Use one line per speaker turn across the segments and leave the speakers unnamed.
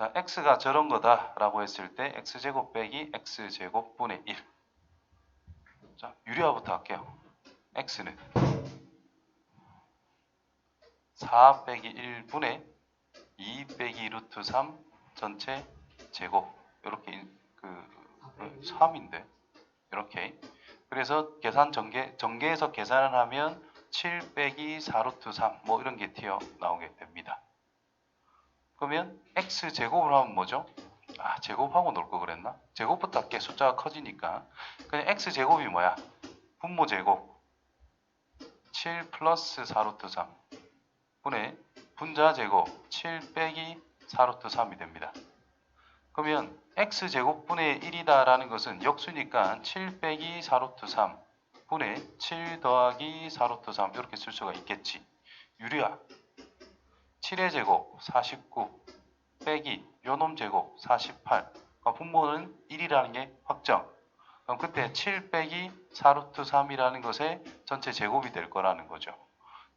자, x가 저런 거다라고 했을 때 x제곱 빼기 x제곱 분의 1. 자, 유리화부터 할게요. x는 4 빼기 1분의 2 빼기 루트 3 전체 제곱 이렇게 그 3인데 이렇게 그래서 계산 전개 전개해서 계산을 하면 7 빼기 4루트 3 뭐 이런 게 튀어 나오게 됩니다. 그러면 x 제곱을 하면 뭐죠? 아 제곱하고 놀 거 그랬나? 제곱부터 할게 숫자가 커지니까 그냥 x 제곱이 뭐야? 분모 제곱 7 플러스 4루트 3 분의 분자 제곱 7 빼기 4루트 3이 됩니다. 그러면 x 제곱분의 1이다라는 것은 역수니까 7 빼기 4루트 3 분의 7 더하기 4루트 3 이렇게 쓸 수가 있겠지. 유리야 7의 제곱 49 빼기 요놈 제곱 48 그러니까 분모는 1이라는 게 확정. 그럼 그때 7 빼기 4루트 3이라는 것의 전체 제곱이 될 거라는 거죠.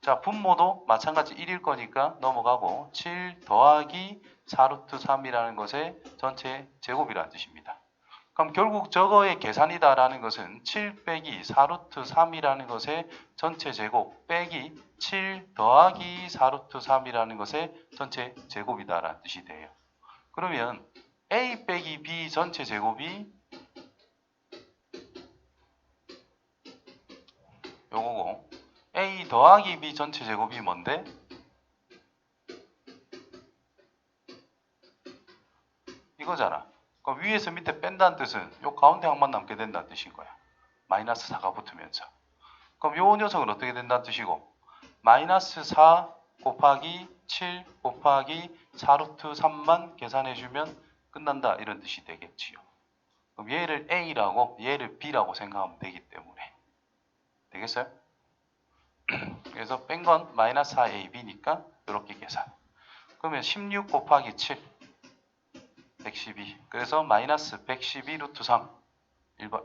자, 분모도 마찬가지 1일 거니까 넘어가고 7 더하기 4루트 3이라는 것의 전체 제곱이라는 뜻입니다. 그럼 결국 저거의 계산이다라는 것은 7 빼기 4루트 3이라는 것의 전체 제곱 빼기 7 더하기 4루트 3이라는 것의 전체 제곱이다라는 뜻이 돼요. 그러면 a 빼기 b 전체 제곱이 요거고 a 더하기 b 전체 제곱이 뭔데? 이거잖아. 그럼 위에서 밑에 뺀다는 뜻은 요 가운데 항만 남게 된다는 뜻인 거야. 마이너스 4가 붙으면서. 그럼 요 녀석은 어떻게 된다는 뜻이고? 마이너스 4 곱하기 7 곱하기 4루트 3만 계산해 주면 끝난다 이런 뜻이 되겠지요. 그럼 얘를 A라고 얘를 B라고 생각하면 되기 때문에 되겠어요? 그래서 뺀 건 마이너스 4AB니까 이렇게 계산. 그러면 16 곱하기 7 112. 그래서 마이너스 112 루트 3 1번